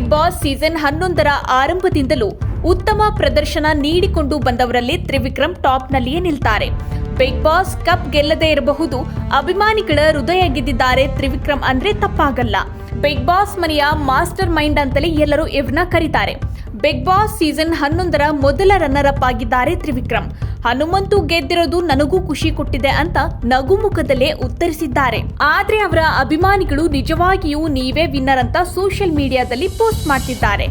Boss season ಹನ್ನೊಂದರ ಆರಂಭದಿಂದಲೂ ಉತ್ತಮ ಪ್ರದರ್ಶನ ನೀಡಿಕೊಂಡು ಬಂದವರಲ್ಲಿ ತ್ರಿವಿಕ್ರಮ್ ಟಾಪ್ನಲ್ಲಿಯೇ ನಿಲ್ತಾರೆ. ಬಿಗ್ ಬಾಸ್ ಕಪ್ ಗೆಲ್ಲದೇ ಇರಬಹುದು, ಅಭಿಮಾನಿಗಳ ಹೃದಯ ಗೆದ್ದಿದ್ದಾರೆ ತ್ರಿವಿಕ್ರಮ್ ಅಂದ್ರೆ ತಪ್ಪಾಗಲ್ಲ. ಬಿಗ್ ಬಾಸ್ ಮನೆಯ ಮಾಸ್ಟರ್ ಮೈಂಡ್ ಅಂತಲೇ ಎಲ್ಲರೂ ಇವ್ರನ್ನ ಕರೀತಾರೆ. ಬಿಗ್ ಬಾಸ್ ಸೀಸನ್ ಹನ್ನೊಂದರ ಮೊದಲ ರನ್ನರ್ ಅಪ್ ಆಗಿದ್ದಾರೆ ತ್ರಿವಿಕ್ರಮ್. ಹನುಮಂತು ಗೆದ್ದಿರೋದು ನನಗೂ ಖುಷಿ ಕೊಟ್ಟಿದೆ ಅಂತ ನಗುಮುಖದಲ್ಲೇ ಉತ್ತರಿಸಿದ್ದಾರೆ. ಆದ್ರೆ ಅವರ ಅಭಿಮಾನಿಗಳು ನಿಜವಾಗಿಯೂ ನೀವೇ ವಿನ್ನರ್ ಅಂತ ಸೋಷಿಯಲ್ ಮೀಡಿಯಾದಲ್ಲಿ ಪೋಸ್ಟ್ ಮಾಡ್ತಿದ್ದಾರೆ.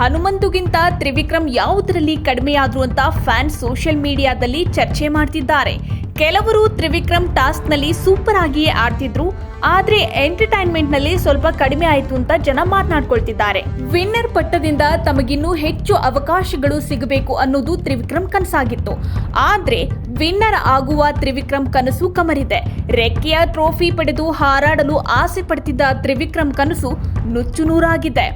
ಹನುಮಂತುಗಿಂತ ತ್ರಿವಿಕ್ರಮ್ ಯಾವುದರಲ್ಲಿ ಕಡಿಮೆಯಾದ್ರು ಅಂತ ಫ್ಯಾನ್ಸ್ ಸೋಷಿಯಲ್ ಮೀಡಿಯಾದಲ್ಲಿ ಚರ್ಚೆ ಮಾಡ್ತಿದ್ದಾರೆ. ಕೆಲವರು ತ್ರಿವಿಕ್ರಮ್ ಟಾಸ್ಕ್ನಲ್ಲಿ ಸೂಪರ್ ಆಗಿಯೇ ಆಡ್ತಿದ್ರು ಆದ್ರೆ ಎಂಟರ್ಟೈನ್ಮೆಂಟ್ನಲ್ಲಿ ಸ್ವಲ್ಪ ಕಡಿಮೆ ಆಯ್ತು ಅಂತ ಜನ ಮಾತನಾಡ್ಕೊಳ್ತಿದ್ದಾರೆ. ವಿನ್ನರ್ ಪಟ್ಟದಿಂದ ತಮಗಿನ್ನೂ ಹೆಚ್ಚು ಅವಕಾಶಗಳು ಸಿಗಬೇಕು ಅನ್ನೋದು ತ್ರಿವಿಕ್ರಮ್ ಕನಸಾಗಿತ್ತು. ಆದ್ರೆ ವಿನ್ನರ್ ಆಗುವ ತ್ರಿವಿಕ್ರಮ್ ಕನಸು ಕಮರಿದೆ. ರೆಕ್ಕೆಯ ಟ್ರೋಫಿ ಪಡೆದು ಹಾರಾಡಲು ಆಸೆ ಪಡ್ತಿದ್ದ ತ್ರಿವಿಕ್ರಮ್ ಕನಸು ನುಚ್ಚುನೂರಾಗಿದೆ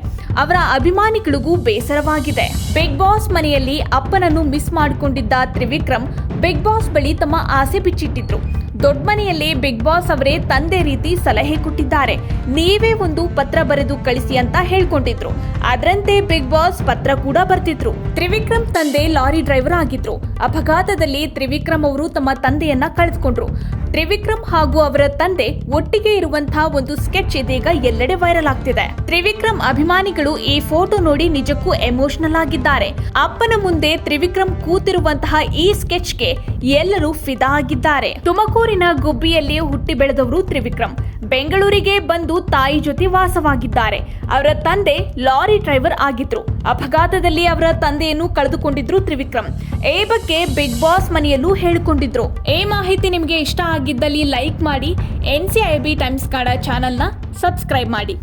ಅವರ ಅಭಿಮಾನಿಗಳಿಗೂ ಬೇಸರವಾಗಿದೆ. ಬಿಗ್ ಬಾಸ್ ಮನೆಯಲ್ಲಿ ಅಪ್ಪನನ್ನು ಮಿಸ್ ಮಾಡಿಕೊಂಡಿದ್ದ ತ್ರಿವಿಕ್ರಮ್ ಬಿಗ್ ಬಾಸ್ ಬಳಿ ತಮ್ಮ ಆಸೆ ಬಿಚ್ಚಿಟ್ಟಿದ್ರು. ದೊಡ್ಡ ಮನೆಯಲ್ಲಿ ಬಿಗ್ ಬಾಸ್ ಅವರೇ ತಂದೆ ರೀತಿ ಸಲಹೆ ಕೊಟ್ಟಿದ್ದಾರೆ. ನೀವೇ ಒಂದು ಪತ್ರ ಬರೆದು ಕಳಿಸಿ ಅಂತ ಹೇಳ್ಕೊಂಡಿದ್ರು. ಅದರಂತೆ ಬಿಗ್ ಬಾಸ್ ಪತ್ರ ಕೂಡ ಬರ್ತಿದ್ರು. ತ್ರಿವಿಕ್ರಮ್ ತಂದೆ ಲಾರಿ ಡ್ರೈವರ್ ಆಗಿದ್ರು. ಅಪಘಾತದಲ್ಲಿ ತ್ರಿವಿಕ್ರಮ್ ಅವರು ತಮ್ಮ ತಂದೆಯನ್ನ ಕಳೆದುಕೊಂಡ್ರು. ತ್ರಿವಿಕ್ರಮ್ ಹಾಗೂ ಅವರ ತಂದೆ ಒಟ್ಟಿಗೆ ಇರುವಂತಹ ಒಂದು ಸ್ಕೆಚ್ ಇದೀಗ ಎಲ್ಲೆಡೆ ವೈರಲ್ ಆಗ್ತಿದೆ. ತ್ರಿವಿಕ್ರಮ್ ಅಭಿಮಾನಿಗಳು ಈ ಫೋಟೋ ನೋಡಿ ನಿಜಕ್ಕೂ ಎಮೋಷನಲ್ ಆಗಿದ್ದಾರೆ. ಅಪ್ಪನ ಮುಂದೆ ತ್ರಿವಿಕ್ರಮ್ ಕೂತಿರುವಂತಹ ಈ ಸ್ಕೆಚ್ಗೆ ಎಲ್ಲರೂ ಫಿದಾ ಆಗಿದ್ದಾರೆ. ತುಮಕೂರಿನ ಗುಬ್ಬಿಯಲ್ಲಿ ಹುಟ್ಟಿ ಬೆಳೆದವರು ತ್ರಿವಿಕ್ರಮ್. ಬೆಂಗಳೂರಿಗೆ ಬಂದು ತಾಯಿ ಜೊತೆ ವಾಸವಾಗಿದ್ದಾರೆ. ಅವರ ತಂದೆ ಲಾರಿ ಡ್ರೈವರ್ ಆಗಿದ್ರು. ಅಪಘಾತದಲ್ಲಿ ಅವರ ತಂದೆಯನ್ನು ಕಳೆದುಕೊಂಡಿದ್ರು ತ್ರಿವಿಕ್ರಮ್. ಈ ಬಗ್ಗೆ ಬಿಗ್ ಬಾಸ್ ಮನೆಯಲ್ಲೂ ಹೇಳಿಕೊಂಡಿದ್ರು. ಈ ಮಾಹಿತಿ ನಿಮಗೆ ಇಷ್ಟ ಆಗಿದ್ದಲ್ಲಿ ಲೈಕ್ ಮಾಡಿ N C I B times Kannada ಚಾನಲ್ನ ಸಬ್ಸ್ಕ್ರೈಬ್ ಮಾಡಿ.